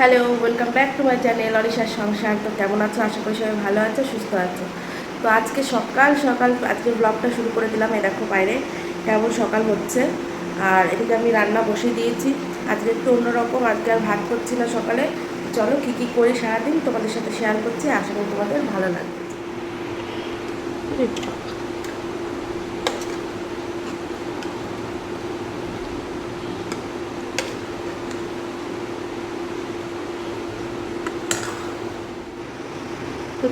Hello welcome back to my channel অরিশার সংসার। তো কেমন আছো? আশা করি সবাই ভালো আছো, সুস্থ আছো। তো আজকে সকাল সকাল আজকে ব্লগটা শুরু করে দিলাম এ দেখো বাইরে, কেমন সকাল হচ্ছে। আর এদিকে আমি রান্না বসিয়ে দিয়েছি। আজকে একটু অন্যরকম, আজকে আর ভাত করছি না সকালে। চলো কী কী করি সারাদিন তোমাদের সাথে শেয়ার করছি, আশা করি তোমাদের ভালো লাগবে।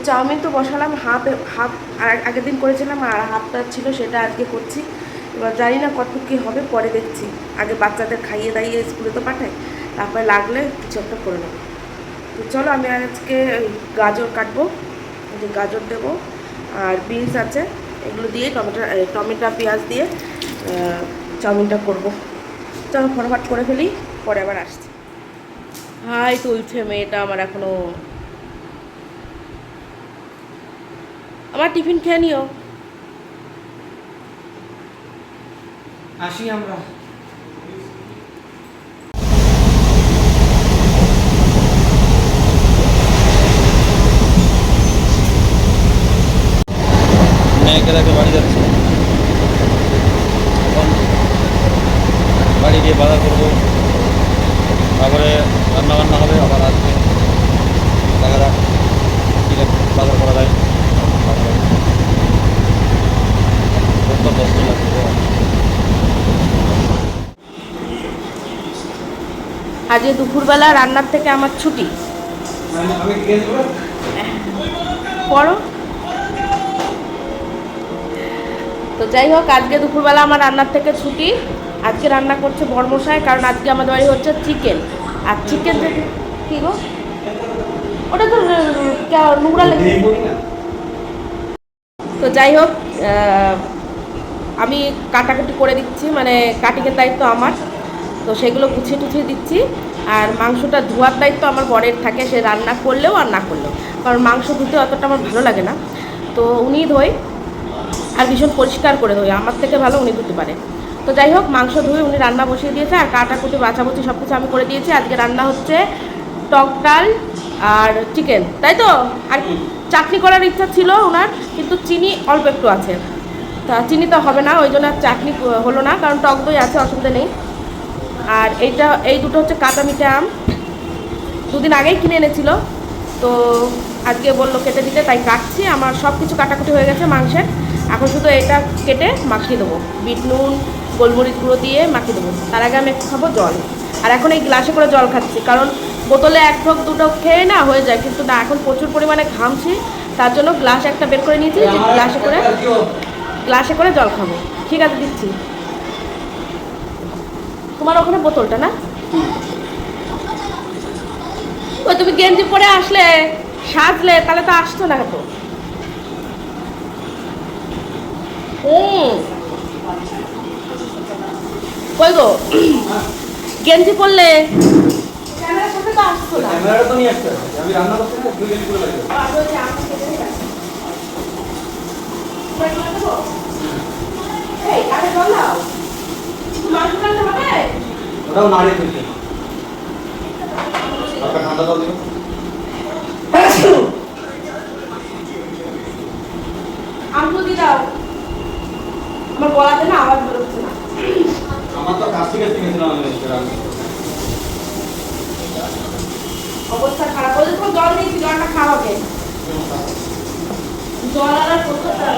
চাউমিন তো বসালাম, হাফ হাফ আগের দিন করেছিলাম আর হাফটা ছিল সেটা আজকে করছি। এবার জানি না কত কী হবে, পরে দেখছি। আগে বাচ্চাদের খাইয়ে দাইয়ে স্কুলে তো পাঠাই, তারপরে লাগলে কিছু একটা করে নেব। তো চলো আমি আজকে গাজর কাটবো যে গাজর দেবো, আর বিনস আছে, এগুলো দিয়ে টমেটো টমেটো, পেঁয়াজ দিয়ে চাউমিনটা করব। চলো ফটাফট করে ফেলি, পরে আবার আসছি। হাই তুলছে মেয়েটা, আমার এখনও আমার টিফিন খেয়ে নিও। আসি আমরা। মেয়েকে বাড়ি যাচ্ছি। এখন বাড়ি গিয়ে বাজার করব। তারপরে রান্না বান্না হবে আবার আসবে। দেখা যাক বাজার করা যায়। আজকে দুপুরবেলা রান্নার থেকে আমার ছুটি। পড়ো। তো যাই হোক, আজকে দুপুরবেলা আমার রান্নার থেকে ছুটি। আজকে রান্না করছে বর্মশাই, কারণ আজকে আমাদের বাড়ি হচ্ছে চিকেন। আর চিকেন কী গো? ওটা তো নোংরা লেগে তো যাই হোক আমি কাটাকুটি করে দিচ্ছি মানে কাটিংয়ের দায়িত্ব আমার। তো সেগুলো গুছিয়ে টুছিয়ে দিচ্ছি। আর মাংসটা ধোয়ার দায়িত্ব আমার বরের থাকে, সে রান্না করলেও আর না করলেও। কারণ মাংস ধুতে অতটা আমার ভালো লাগে না। তো উনি ধোয়, আর ভীষণ পরিষ্কার করে ধোয়। আমার থেকে ভালো উনি ধুতে পারে। তো যাই হোক, মাংস ধুয়ে উনি রান্না বসিয়ে দিয়েছে, আর কাটাকুটি বাছাবুচি সব কিছু আমি করে দিয়েছি। আজকে রান্না হচ্ছে টক ডাল আর চিকেন তাই তো? আর চাটনি করার ইচ্ছা ছিল ওনার কিন্তু চিনি অল্প একটু আছে। তা চিনি তো হবে না ওই জন্য আর চাটনি হলো না কারণ টক দই আছে অসুবিধা নেই। আর এইটা এই দুটো হচ্ছে কাঁচা মিঠা আম। দুদিন আগেই কিনে এনেছিল। তো আজকে বলল কেটে দিতে তাই কাটছি। আমার সব কিছু কাটাকুটি হয়ে গেছে মাংসের। এখন শুধু এটা কেটে মাখিয়ে দেবো। বিট নুন গোলমরিচ গুঁড়ো দিয়ে মাখিয়ে দেবো। তার আগে আমি একটু খাব জল। আর এখন এই গ্লাসে করে জল খাচ্ছি কারণ বোতলে এক ঢোক, দু ঢোক খেয়ে না হয়ে যায়। কিন্তু না, এখন প্রচুর পরিমাণে ঘামছি। তার জন্য গ্লাস একটা বের করে নিয়েছি, যে গ্লাসে করে গ্লাসে করে জল খাব। ঠিক আছে, দিচ্ছি। তোমার ওখানে বোতলটা না? ও, তুমি গেঞ্জি পরে আসলে, সাজলে, তাহলে তো আসতো না তো। কই গো? গেঞ্জি পরলে ক্যামেরার সাথে তো আসতো না। ক্যামেরাটা আসতে আমি রান্না করতে না তুই করে লাগবে। আর কেটে এই, আরে দাও। মাংস হবে? ওটাও নাড়িয়ে দিতে আপনার ঠান্ডা দাও দিন আমগুলো দিয়ে দাও আমার গলাতে না আওয়াজ বেরোচ্ছে না আমার তো কাছ থেকে কিনেছিলাম আমি এটা রান্না অবস্থা খারাপ হলে তোমার জল দিয়েছি জলটা খাওয়াবে জল আর প্রচুরটা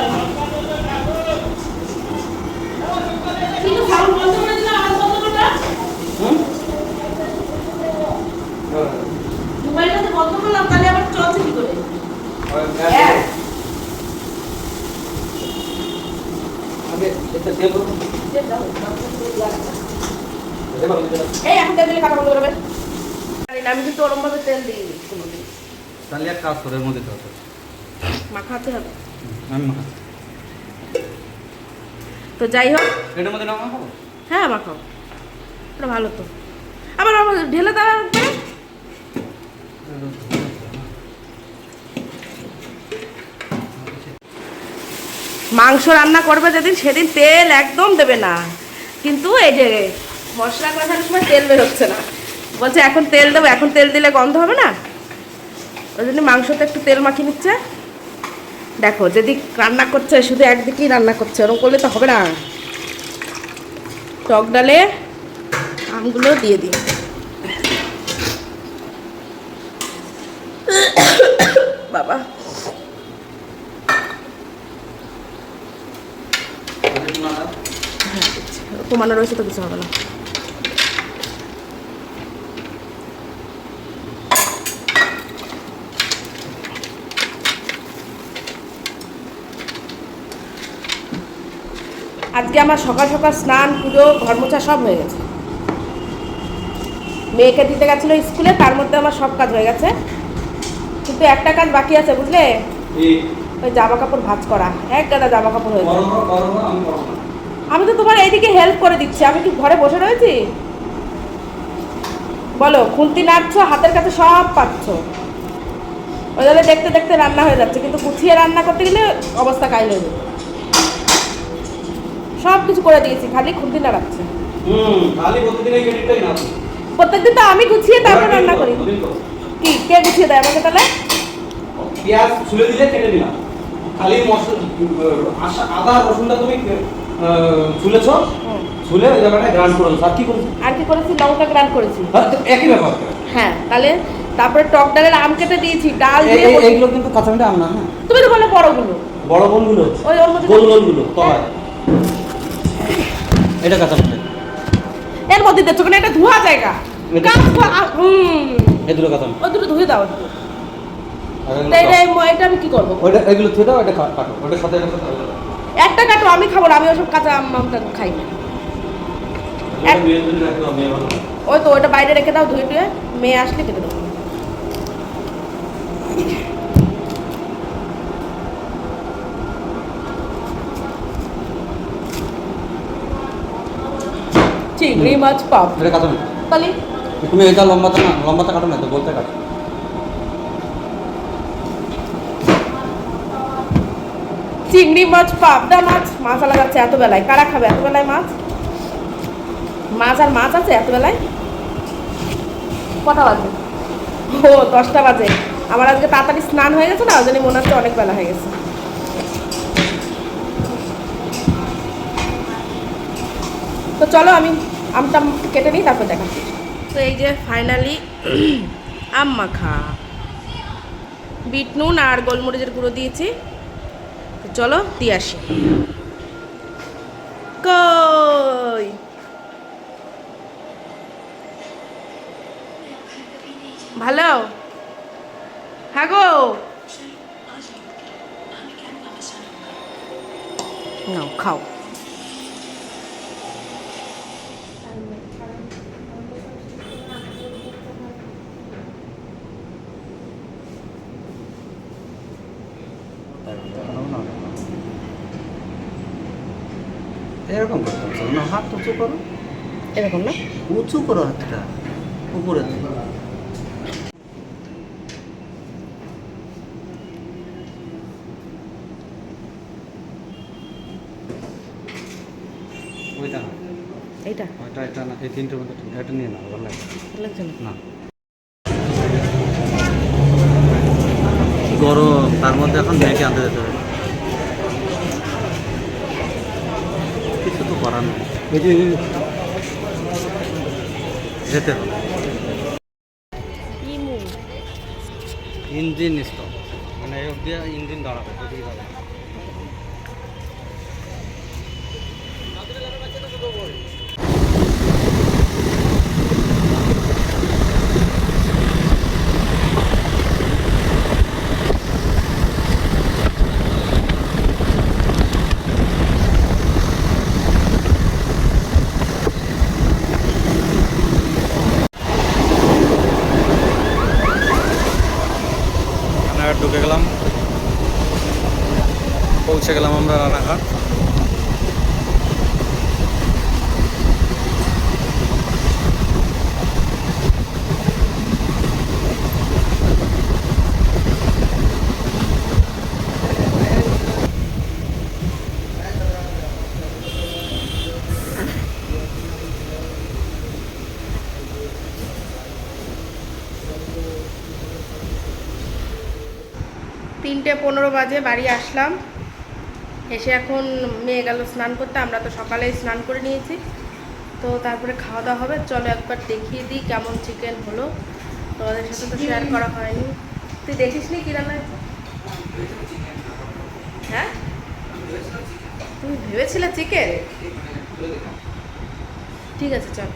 কিন্তু সাউন্ড বন্ধ করে দিলে আওয়াজ বন্ধ করবে হুম মোবাইলটা তো বন্ধ করলাম তাহলে আবার চলছে কি করে হ্যাঁ আগে এটা তেল করুন দেবো এই এখন তেল দিলে কাটা বন্ধ করবে জানি না, আমি কিন্তু ওরম ভাবে তেল দিই কোনোদিন। তাহলে এক কাজ করে মধ্যে দিতে হবে মাখাতে হবে? আমি মাখা তো যাই হোক। এটার মধ্যে না মাখাবো? হ্যাঁ মাখাও। ওটা ভালো তো। আবার আমার ঢেলে দেওয়ার পরে? মাংস রান্না করবে যেদিন সেদিন তেল একদম দেবে না। কিন্তু এই যে মশলা কষানোর সময় তেল বেরোচ্ছে না। বলছে, এখন তেল দেবো, এখন তেল দিলে গন্ধ হবে না? ওই জন্য মাংসতে একটু তেল মাখিয়ে নিচ্ছে। দেখো যদি রান্না করছে, শুধু একদিকেই রান্না করছে ওরকম করলে তো হবে না। টক ডালে আমগুলো দিয়ে দিই। বাবা। কমানো রয়েছে তো কিছু হবে না। আজকে আমার সকাল সকাল স্নান পুজো ঘর মোছা সব হয়ে গেছে। মেয়েকে দিতে গেছিল স্কুলে তার মধ্যে আমার সব কাজ হয়ে গেছে। কিন্তু একটা কাজ বাকি আছে বুঝলে? ওই জামা কাপড় ভাজ করা। এক গাদা জামা কাপড় হয়েছে আমি তো তোমার এইদিকে হেল্প করে দিচ্ছি। আমি কি ঘরে বসে রয়েছি? বলো খুন্তি নাড়ছো হাতের কাছে সব পাচ্ছ। ওই দেখতে দেখতে রান্না হয়ে যাচ্ছে কিন্তু গুছিয়ে রান্না করতে গেলে অবস্থা কাইল হয়ে যাবে। সব কিছু করে দিয়েছি খালি খুন্তি নাড়াচ্ছে। হুম খালি প্রতিদিন এই ক্রেডিটটাই না। প্রত্যেকদিন তো আমি গুছিয়ে তারপর রান্না করি কি কে গুছিয়ে দেয় আমাকে তাহলে? পেঁয়াজ ছুলে দিলে কেটে দিলাম। খালি মশলা আদা রসুনটা তুমি ছুলেছ। ছুলে ওই জায়গাটায় গ্রান্ড করে আর কি করেছ? আর কি করেছি? লঙ্কা গ্রান করেছি। হ্যাঁ, একই ব্যাপার। হ্যাঁ তাহলে তারপরে টক ডালের আম কেটে দিয়েছি ডাল দিয়ে এই- এইগুলো কিন্তু কাঁচা আম না হ্যাঁ। তুমি তো বলে বড়গুলো। বড় বোনগুলো ওই ওর মধ্যে গোল গোলগুলো তলায়। এটা কাঁচা মিঠা এর মধ্যে দেখছ কেন? এটা ধোয়া জায়গা। ধোয়া- এই দুটো মিঠা ওই দুটো ধুয়ে দাও এটা আমি কি করব? ওইটা এগুলো থুয়ে দাও এটা কাটো। ওটার সাথে একটা কাটো আমি খাব না আমি ওসব কাঁচা আম আমটা খাই ওটা না। ওই তো ওটা বাইরে রেখে দাও ধুয়ে টুয়ে মেয়ে আসলে কেটে দেবো। চিংড়ি মাছ পাপ এটা কাঁচা মিঠা তাহলে তুমি এটা লম্বাতে না লম্বাতে কাটো না তো বলতে কাটো। চিংড়ি মাছ পাবদা মাছ মাছ আলা যাচ্ছে এত বেলায়। কারা খাবে এত বেলায় মাছ? মাছ আর মাছ আছে এত বেলায়? কটা বাজে? ও দশটা বাজে। আমার আজকে তাড়াতাড়ি স্নান হয়ে গেছে না ওই জন্য মনে হচ্ছে অনেক বেলা হয়ে গেছে। তো চলো আমি আমটা কেটে নিই তারপর দেখাচ্ছি। তো এই যে ফাইনালি আম মাখা। বিট নুন আর গোলমরিচের গুঁড়ো দিয়েছি। চলো দিয়ে আসি। কই? ভালো? হ্যাঁ গো। নাও, খাও। এরকম করতে হবে না হাত উঁচু করো। এরকম না? উঁচু করো হাতটা উপরে এইটা? ওইটা এটা না এই তিনটের মধ্যে এটা নিয়ে না ভালো লাগে ভালো লাগছে না না গরম তার মধ্যে এখন মেয়েকে আনতে যেতে হবে। কিছু তো করার নেই। যেতে হবে। ইঞ্জিন স্টপ মানে এই অবধি ইঞ্জিন দাঁড়াবে তিনটে পনেরো বাজে, বাড়ি আসলাম। এসে এখন মেয়ে গেল স্নান করতে, আমরা তো সকালেই স্নান করে নিয়েছি। তো তারপরে খাওয়া দাওয়া হবে, চলো একবার দেখিয়ে দিই কেমন চিকেন হলো। তোমাদের সাথে তো শেয়ার করা হয়নি। তুই দেখিস নি কি রান্না? হ্যাঁ? তুমি ভেবেছিলে চিকেন ঠিক আছে, চল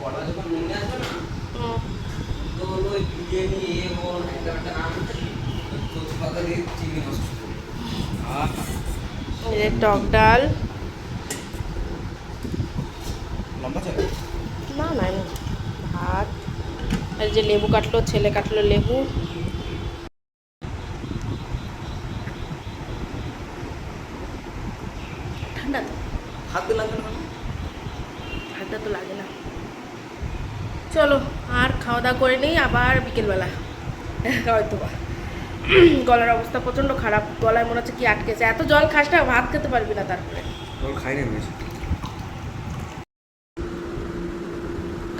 কলা যখন মনে আসবে না হুম, তো হলো ওই বিরিয়ানি এ ওর একটা একটা নাম কচু পাতা দিয়ে চিংড়ি মাছ শুরু আহ যে টক ডাল। না না না। ভাত। আর এই যে লেবু কাটলো ছেলে কাটলো লেবু। ঠান্ডা তো। হাতে লাগবে না ঠান্ডা তো লাগে না। চলো আর খাওয়া দাওয়া করে নেই আবার বিকেলবেলা। হয়তো বা গলার অবস্থা প্রচণ্ড খারাপ গলায় মনে হচ্ছে কি আটকেছে। এত জল খাস না ভাত খেতে পারবি না তারপরে। জল খাই না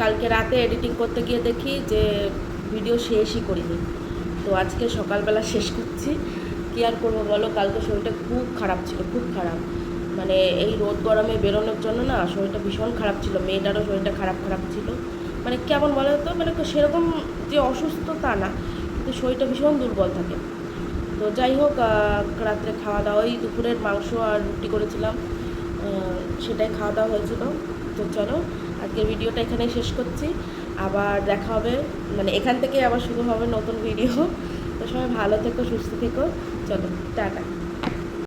কালকে রাতে এডিটিং করতে গিয়ে দেখি যে ভিডিও শেষই করিনি। তো আজকে সকালবেলা শেষ করছি। কী আর করব বলো? কালকে শরীরটা খুব খারাপ ছিল খুব খারাপ। মানে এই রোদ গরমে বেরোনোর জন্য না শরীরটা ভীষণ খারাপ ছিল। মেয়েটারও শরীরটা খারাপ খারাপ ছিল। মানে কেমন বলো তো? মানে সেরকম যে অসুস্থতা না। কিন্তু শরীরটা ভীষণ দুর্বল থাকে। তো যাই হোক রাত্রে খাওয়া দাওয়া ওই দুপুরের মাংস আর রুটি করেছিলাম। সেটাই খাওয়া দাওয়া হয়েছিল। তো চলো, আজকের ভিডিওটা এখানেই শেষ করছি। আবার দেখা হবে মানে এখান থেকে আবার শুরু হবে নতুন ভিডিও। তো সবাই ভালো থেকো, সুস্থ থেকো। চলো, টাটা।